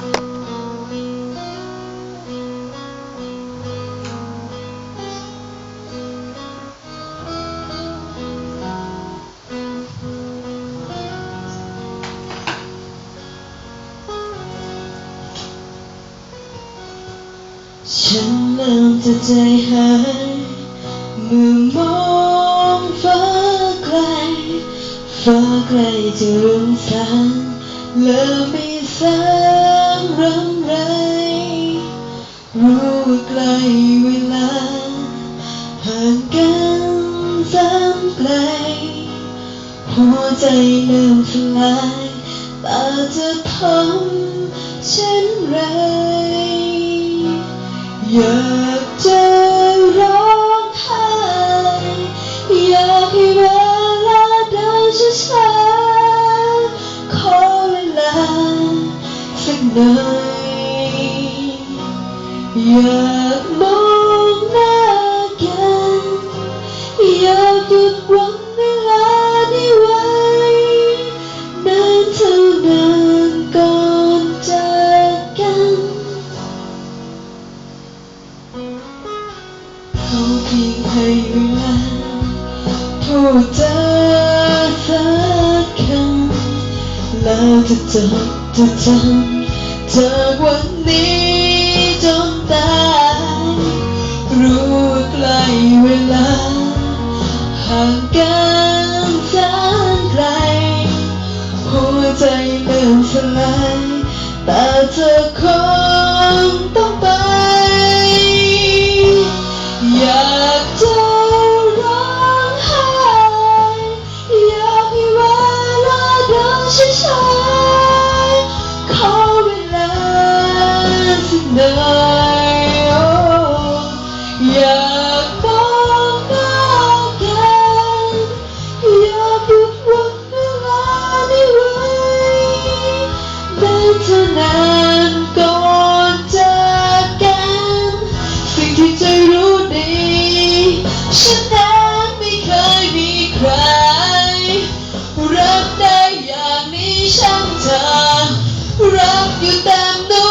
ฉันเริ่มจะใจหายเมื่อมองฟ้าไกล ฟ้าไกลจะรุ่งสางแล้วมีแสง รำไร รู้ว่าไกลเวลา ห่างกันสามไกล หัวใจเริ่มสลายตาจะทำเช่นไร อยากเจอากมองหน้ากันอยากหยุดวันเวลานี้ไว้นานเท่านานก่อนจากกันเขาเพียงให้เวลาพูดจาสักคำแล้วจะจดจะจำจากวันนี้ เริ่มสลายแต่เธอคง ท่านานก่อนจากกัน สิ่งที่ใจรู้ดี ฉันนั้นไม่เคยมีใคร รักได้อย่างนี้ช่างเธอ รักอยู่เต็มด